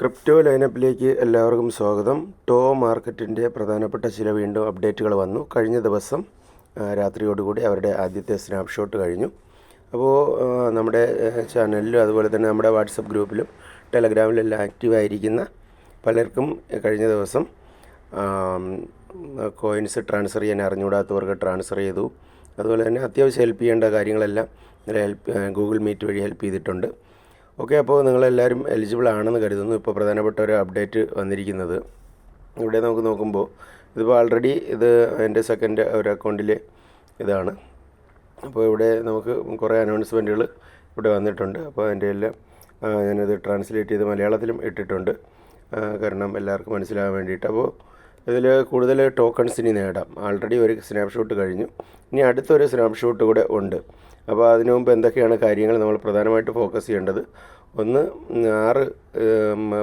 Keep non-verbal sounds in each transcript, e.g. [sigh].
Crypto ലൈനപ്പിലേക്ക് എല്ലാവർക്കും സ്വാഗതം. To മാർക്കറ്റിന്റെ പ്രധാനപ്പെട്ട ചില വീണ്ടും അപ്ഡേറ്റുകൾ വന്നു. കഴിഞ്ഞ ദിവസം രാത്രിയോടുകൂടി അവരുടെ ആദ്യത്തെ സ്നാപ്ഷോട്ട് കഴിഞ്ഞു. അപ്പോൾ നമ്മുടെ ചാനലിലും അതുപോലെ തന്നെ നമ്മുടെ വാട്സപ്പ് ഗ്രൂപ്പിലും ടെലഗ്രാമിലെല്ലാം ആക്റ്റീവായിരിക്കുന്ന പലർക്കും കഴിഞ്ഞ ദിവസം കോയിൻസ് ട്രാൻസ്ഫർ ചെയ്യാൻ അറിഞ്ഞുകൂടാത്തവർക്ക് ട്രാൻസ്ഫർ ചെയ്തു. അതുപോലെ തന്നെ അത്യാവശ്യം ഹെൽപ്പ് ചെയ്യേണ്ട കാര്യങ്ങളെല്ലാം ഹെൽപ്പ് ഗൂഗിൾ മീറ്റ് വഴി ഹെൽപ്പ് ചെയ്തിട്ടുണ്ട്. ഓക്കെ അപ്പോൾ നിങ്ങളെല്ലാവരും എലിജിബിൾ ആണെന്ന് കരുതുന്നു. ഇപ്പോൾ പ്രധാനപ്പെട്ട ഒരു അപ്ഡേറ്റ് വന്നിരിക്കുന്നത്. ഇവിടെ നമുക്ക് നോക്കുമ്പോൾ ഇതിപ്പോൾ ആൾറെഡി ഇത് എന്റെ സെക്കൻഡ് ഒരു അക്കൗണ്ടിലെ ഇതാണ്. അപ്പോൾ ഇവിടെ നമുക്ക് കുറേ അനൗൺസ്മെന്റുകൾ ഇവിടെ വന്നിട്ടുണ്ട്. അപ്പോൾ അതിന്റെ എല്ലാം ഞാനത് ട്രാൻസ്ലേറ്റ് ചെയ്ത് മലയാളത്തിലും ഇട്ടിട്ടുണ്ട്. കാരണം എല്ലാവർക്കും മനസ്സിലാകാൻ വേണ്ടിയിട്ട്. അപ്പോൾ ഇതിൽ കൂടുതൽ ടോക്കൺസ് ഇനി നേടാം. ആൾറെഡി ഒരു സ്നാപ്ഷോട്ട് കഴിഞ്ഞു. ഇനി അടുത്തൊരു സ്നാപ്ഷോട്ട് കൂടെ ഉണ്ട്. അപ്പോൾ അതിനു മുമ്പ് എന്തൊക്കെയാണ് കാര്യങ്ങൾ നമ്മൾ പ്രധാനമായിട്ട് ഫോക്കസ് ചെയ്യേണ്ടത്? ഒന്ന് ആറ്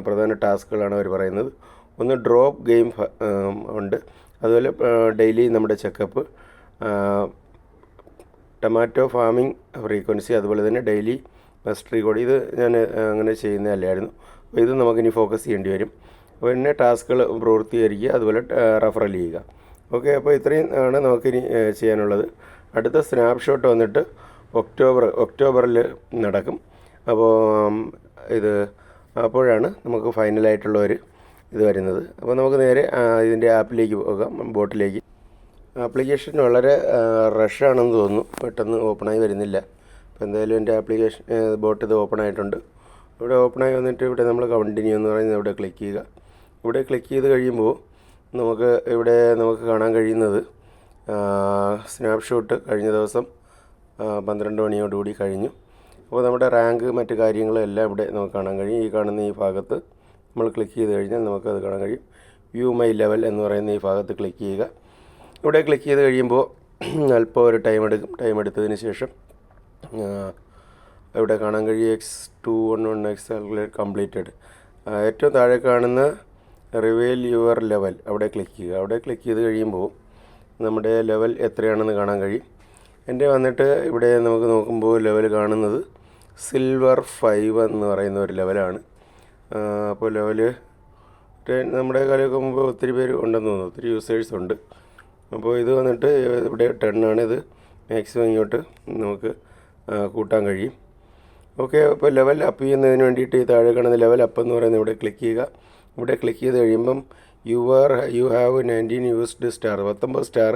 പ്രധാന ടാസ്കുകളാണ് അവർ പറയുന്നത്. ഒന്ന് ഡ്രോപ്പ് ഗെയിം ഉണ്ട്. അതുപോലെ ഡെയിലി നമ്മുടെ ചെക്കപ്പ് ടൊമാറ്റോ ഫാമിംഗ് ഫ്രീക്വൻസി അതുപോലെ തന്നെ ഡെയിലി മസ്റ്ററി കൂടി ഇത് ഞാൻ അങ്ങനെ ചെയ്യുന്നതല്ലായിരുന്നു. അപ്പോൾ ഇത് നമുക്കിനി ഫോക്കസ് ചെയ്യേണ്ടി വരും. പിന്നെ ടാസ്കുകൾ പ്രവൃത്തീകരിക്കുക അതുപോലെ റെഫറൽ ചെയ്യുക. ഓക്കെ അപ്പോൾ ഇത്രയും ആണ് നമുക്കിനി ചെയ്യാനുള്ളത്. അടുത്ത സ്നാപ്ഷോട്ട് വന്നിട്ട് ഒക്ടോബർ ഒക്ടോബറിൽ നടക്കും. അപ്പോൾ ഇത് അപ്പോഴാണ് നമുക്ക് ഫൈനലായിട്ടുള്ള ഒരു ഇത് വരുന്നത്. അപ്പോൾ നമുക്ക് നേരെ ഇതിന്റെ ആപ്പിലേക്ക് പോകാം ബോട്ടിലേക്ക്. ആപ്ലിക്കേഷൻ വളരെ റഷാണെന്ന് തോന്നുന്നു. പെട്ടെന്ന് ഓപ്പണായി വരുന്നില്ല. അപ്പോൾ എന്തായാലും എന്റെ ആപ്ലിക്കേഷൻ ബോട്ട് ഇത് ഓപ്പൺ ആയിട്ടുണ്ട് ഇവിടെ ഓപ്പണായി വന്നിട്ട് ഇവിടെ നമ്മൾ കണ്ടിന്യൂ എന്ന് പറയുന്നത് ഇവിടെ ക്ലിക്ക് ചെയ്യുക. ഇവിടെ ക്ലിക്ക് ചെയ്ത് കഴിയുമ്പോൾ നമുക്ക് ഇവിടെ നമുക്ക് കാണാൻ കഴിയുന്നത് സ്നാപ്ഷോട്ട് കഴിഞ്ഞ ദിവസം പന്ത്രണ്ട് മണിയോടുകൂടി കഴിഞ്ഞു. അപ്പോൾ നമ്മുടെ റാങ്ക് മറ്റു കാര്യങ്ങളും എല്ലാം ഇവിടെ നമുക്ക് കാണാൻ കഴിയും. ഈ കാണുന്ന ഈ ഭാഗത്ത് നമ്മൾ ക്ലിക്ക് ചെയ്ത് കഴിഞ്ഞാൽ നമുക്കത് കാണാൻ കഴിയും. വ്യൂ മൈ ലെവൽ എന്ന് പറയുന്ന ഈ ഭാഗത്ത് ക്ലിക്ക് ചെയ്യുക. ഇവിടെ ക്ലിക്ക് ചെയ്ത് കഴിയുമ്പോൾ [clears throat] അല്പം ഒരു ടൈം എടുക്കും. ടൈം എടുത്തതിന് ശേഷം ഇവിടെ കാണാൻ കഴിയും. X two one one X completed ഏറ്റവും താഴെ കാണുന്ന റിവീൽ യുവർ ലെവൽ അവിടെ ക്ലിക്ക് ചെയ്യുക. അവിടെ ക്ലിക്ക് ചെയ്ത് കഴിയുമ്പോൾ നമ്മുടെ ലെവൽ എത്രയാണെന്ന് കാണാൻ കഴിയും. എന്റെ വന്നിട്ട് ഇവിടെ നമുക്ക് നോക്കുമ്പോൾ ലെവൽ കാണുന്നത് സിൽവർ ഫൈവ് എന്ന് പറയുന്ന ഒരു ലെവലാണ് അപ്പോൾ ലെവൽ നമ്മുടെ കാലമൊക്കെ മുമ്പ് ഒത്തിരി പേര് ഉണ്ടെന്ന് തോന്നുന്നു. ഒത്തിരി യൂസേഴ്സ് ഉണ്ട്. അപ്പോൾ ഇത് വന്നിട്ട് ഇവിടെ ടെണ്ണാണ് ഇത് മാക്സിമം ഇങ്ങോട്ട് നമുക്ക് കൂട്ടാൻ കഴിയും. ഓക്കെ അപ്പോൾ ലെവൽ അപ്പ് ചെയ്യുന്നതിന് വേണ്ടിയിട്ട് ഈ താഴെ കാണുന്ന ലെവൽ അപ്പ് എന്ന് പറയുന്നത് ഇവിടെ ക്ലിക്ക് ചെയ്യുക. ഇവിടെ ക്ലിക്ക് ചെയ്ത് കഴിയുമ്പം you are you have nineteen used star പത്തൊമ്പത് സ്റ്റാർ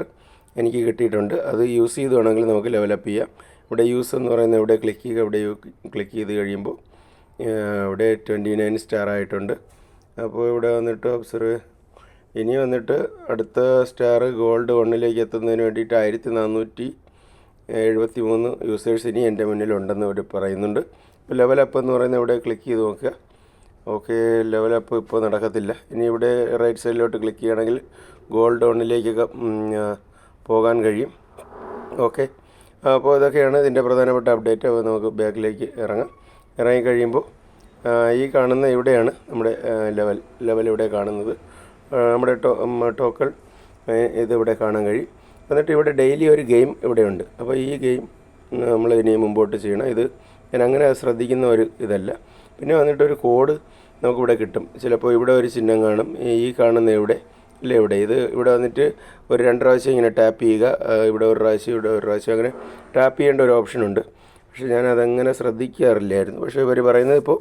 എനിക്ക് കിട്ടിയിട്ടുണ്ട്. അത് യൂസ് ചെയ്ത് വേണമെങ്കിൽ നമുക്ക് ലെവലപ്പ് ചെയ്യാം. ഇവിടെ യൂസ് എന്ന് പറയുന്നത് ഇവിടെ ക്ലിക്ക് ചെയ്യുക ഇവിടെ ക്ലിക്ക് ചെയ്ത് കഴിയുമ്പോൾ ഇവിടെ ട്വന്റി നയൻ സ്റ്റാർ ആയിട്ടുണ്ട്. അപ്പോൾ ഇവിടെ വന്നിട്ട് ഒബ്സർവ് ഇനി വന്നിട്ട് അടുത്ത സ്റ്റാർ ഗോൾഡ് വണ്ണിലേക്ക് എത്തുന്നതിന് വേണ്ടിയിട്ട് ആയിരത്തി നാനൂറ്റി എഴുപത്തി മൂന്ന് യൂസേഴ്സ് ഇനി എന്റെ മുന്നിലുണ്ടെന്ന് അവർ പറയുന്നുണ്ട്. ഇപ്പോൾ ലെവലപ്പ് എന്ന് പറയുന്നത് ഇവിടെ ക്ലിക്ക് ചെയ്ത് നോക്കുക. ഓക്കെ ലെവലപ്പ് ഇപ്പോൾ നടക്കത്തില്ല. ഇനി ഇവിടെ റൈറ്റ് സൈഡിലോട്ട് ക്ലിക്ക് ചെയ്യുകയാണെങ്കിൽ ഗോൾഡ് ഓണിലേക്കൊക്കെ പോകാൻ കഴിയും. ഓക്കെ അപ്പോൾ ഇതൊക്കെയാണ് ഇതിന്റെ പ്രധാനപ്പെട്ട അപ്ഡേറ്റ് അപ്പോൾ നമുക്ക് ബാക്കിലേക്ക് ഇറങ്ങാം. ഇറങ്ങി കഴിയുമ്പോൾ ഈ കാണുന്ന ഇവിടെയാണ് നമ്മുടെ ലെവൽ ലെവൽ ഇവിടെ കാണുന്നത്. നമ്മുടെ ടോ ടോക്കൾ ഇതിവിടെ കാണാൻ കഴിയും. എന്നിട്ട് ഇവിടെ ഡെയിലി ഒരു ഗെയിം ഇവിടെയുണ്ട്. അപ്പോൾ ഈ ഗെയിം നമ്മൾ ഇനി മുമ്പോട്ട് ചെയ്യണം. ഇത് ഞാൻ അങ്ങനെ ശ്രദ്ധിക്കുന്ന ഒരു ഇതല്ല. പിന്നെ വന്നിട്ട് ഒരു കോഡ് നമുക്കിവിടെ കിട്ടും. ചിലപ്പോൾ ഇവിടെ ഒരു ചിഹ്നം കാണും. ഈ കാണുന്ന ഇവിടെ ഇല്ല ഇവിടെ ഇത് ഇവിടെ വന്നിട്ട് ഒരു രണ്ട് പ്രാവശ്യം ഇങ്ങനെ ടാപ്പ് ചെയ്യുക. ഇവിടെ ഒരു പ്രാവശ്യം ഇവിടെ ഒരു പ്രാവശ്യം അങ്ങനെ ടാപ്പ് ചെയ്യേണ്ട ഒരു ഓപ്ഷനുണ്ട് പക്ഷേ ഞാൻ അതങ്ങനെ ശ്രദ്ധിക്കാറില്ലായിരുന്നു. പക്ഷേ ഇവർ പറയുന്നത് ഇപ്പോൾ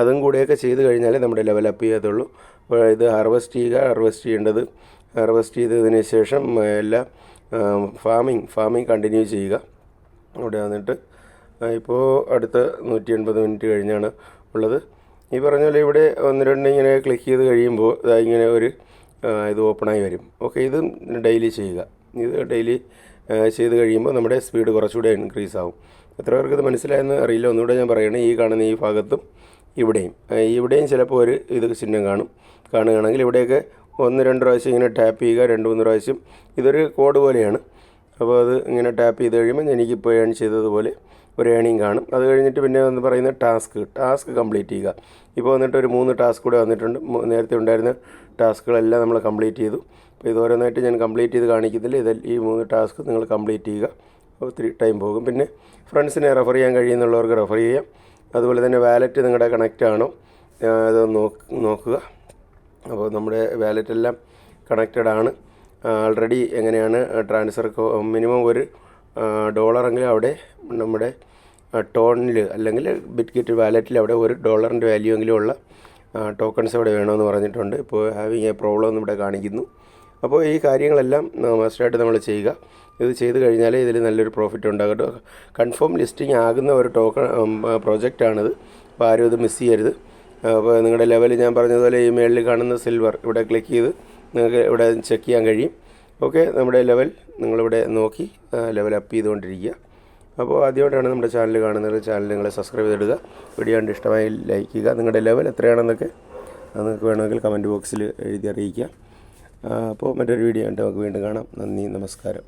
അതും കൂടെയൊക്കെ ചെയ്ത് കഴിഞ്ഞാലേ നമ്മുടെ ലെവൽ അപ്പ് ചെയ്യാത്തുള്ളൂ. അപ്പോൾ ഇത് ഹാർവെസ്റ്റ് ചെയ്യുക ഹാർവെസ്റ്റ് ചെയ്യേണ്ടത് ഹാർവെസ്റ്റ് ചെയ്തതിന് ശേഷം എല്ലാ ഫാമിങ് ഫാമിങ് കണ്ടിന്യൂ ചെയ്യുക. ഇവിടെ വന്നിട്ട് ഇപ്പോൾ അടുത്ത നൂറ്റി എൺപത് മിനിറ്റ് കഴിഞ്ഞാണ്. ഉള്ളത്. ഈ പറഞ്ഞ പോലെ ഇവിടെ ഒന്ന് രണ്ട് ഇങ്ങനെ ക്ലിക്ക് ചെയ്ത് കഴിയുമ്പോൾ ഇതാ ഇങ്ങനെ ഒരു ഇത് ഓപ്പണായി വരും. ഓക്കെ ഇത് ഡെയിലി ചെയ്യുക. ഇത് ഡെയിലി ചെയ്ത് കഴിയുമ്പോൾ നമ്മുടെ സ്പീഡ് കുറച്ചുകൂടെ ഇൻക്രീസ് ആവും. എത്ര പേർക്ക് ഇത് മനസ്സിലായെന്ന് അറിയില്ല. ഒന്നുകൂടെ ഞാൻ പറയണേ ഈ കാണുന്ന ഈ ഭാഗത്തും ഇവിടെയും. ഇവിടെയും ചിലപ്പോൾ ഒരു ഇത് ചിഹ്നം കാണും. കാണുകയാണെങ്കിൽ ഇവിടെയൊക്കെ ഒന്ന് രണ്ട് പ്രാവശ്യം ഇങ്ങനെ ടാപ്പ് ചെയ്യുക രണ്ട് മൂന്ന് പ്രാവശ്യം. ഇതൊരു കോഡ് പോലെയാണ്. അപ്പോൾ അത് ഇങ്ങനെ ടാപ്പ് ചെയ്ത് കഴിയുമ്പോൾ എനിക്കിപ്പോൾ ഏൺ ചെയ്തതുപോലെ ഒരു ഏണിങ് കാണും. അത് കഴിഞ്ഞിട്ട് പിന്നെ എന്ന് പറയുന്ന ടാസ്ക് ടാസ്ക് കംപ്ലീറ്റ് ചെയ്യുക. ഇപ്പോൾ വന്നിട്ട് ഒരു മൂന്ന് ടാസ്ക് കൂടെ വന്നിട്ടുണ്ട്. നേരത്തെ ഉണ്ടായിരുന്ന ടാസ്കുകളെല്ലാം നമ്മൾ കംപ്ലീറ്റ് ചെയ്തു. അപ്പോൾ ഇത് ഓരോന്നായിട്ട് ഞാൻ കംപ്ലീറ്റ് ചെയ്ത് കാണിക്കുന്നില്ല. ഇത് ഈ മൂന്ന് ടാസ്ക് നിങ്ങൾ കംപ്ലീറ്റ് ചെയ്യുക. ഒത്തിരി ടൈം പോകും. പിന്നെ ഫ്രണ്ട്സിനെ റെഫർ ചെയ്യാൻ കഴിയുന്നുള്ളവർക്ക് റെഫർ ചെയ്യാം. അതുപോലെ തന്നെ വാലറ്റ് നിങ്ങളുടെ കണക്റ്റ് ആണോ? അത് നോക്ക് നോക്കുക. അപ്പോൾ നമ്മുടെ വാലറ്റ് എല്ലാം കണക്റ്റഡ് ആണ്. ആൾറെഡി എങ്ങനെയാണ് ട്രാൻസ്ഫർ മിനിമം ഒരു ഡോളറെങ്കിലും അവിടെ നമ്മുടെ ടോണിൽ അല്ലെങ്കിൽ ബിറ്റ്കിറ്റ് വാലറ്റിൽ അവിടെ ഒരു ഡോളറിന്റെ വാല്യൂ എങ്കിലും ഉള്ള ടോക്കൺസ് അവിടെ വേണമെന്ന് പറഞ്ഞിട്ടുണ്ട്. ഇപ്പോൾ ഹാവിങ് എ പ്രോബ്ലം എന്ന് ഇവിടെ കാണിക്കുന്നു. അപ്പോൾ ഈ കാര്യങ്ങളെല്ലാം മസ്റ്റായിട്ട് നമ്മൾ ചെയ്യുക. ഇത് ചെയ്ത് കഴിഞ്ഞാൽ ഇതിൽ നല്ലൊരു പ്രോഫിറ്റ് ഉണ്ടാകട്ടെ. കൺഫേം ലിസ്റ്റിംഗ് ആകുന്ന ഒരു ടോക്കൺ പ്രോജക്റ്റാണിത്. അപ്പോൾ ആരും ഇത് മിസ് ചെയ്യരുത്. അപ്പോൾ നിങ്ങളുടെ ലെവൽ ഞാൻ പറഞ്ഞതുപോലെ ഈ മേളിൽ കാണുന്ന സിൽവർ ഇവിടെ ക്ലിക്ക് ചെയ്ത് നിങ്ങൾക്ക് ഇവിടെ ചെക്ക് ചെയ്യാൻ കഴിയും. ഓക്കെ നമ്മുടെ ലെവൽ നിങ്ങളിവിടെ നോക്കി ലെവൽ അപ്പ് ചെയ്തുകൊണ്ടിരിക്കുക. അപ്പോൾ ആദ്യമായിട്ടാണ് നമ്മുടെ ചാനൽ കാണുന്നത് ചാനൽ നിങ്ങൾ സബ്സ്ക്രൈബ് ചെയ്തിടുക. വീഡിയോ കണ്ട് ഇഷ്ടമായി ലൈക്ക് ചെയ്യുക. നിങ്ങളുടെ ലെവൽ എത്രയാണെന്നൊക്കെ നിങ്ങൾക്ക് വേണമെങ്കിൽ കമന്റ് ബോക്സിൽ എഴുതി അറിയിക്കുക. അപ്പോൾ മറ്റൊരു വീഡിയോ കണ്ട് നമുക്ക് വീണ്ടും കാണാം. നന്ദി നമസ്കാരം.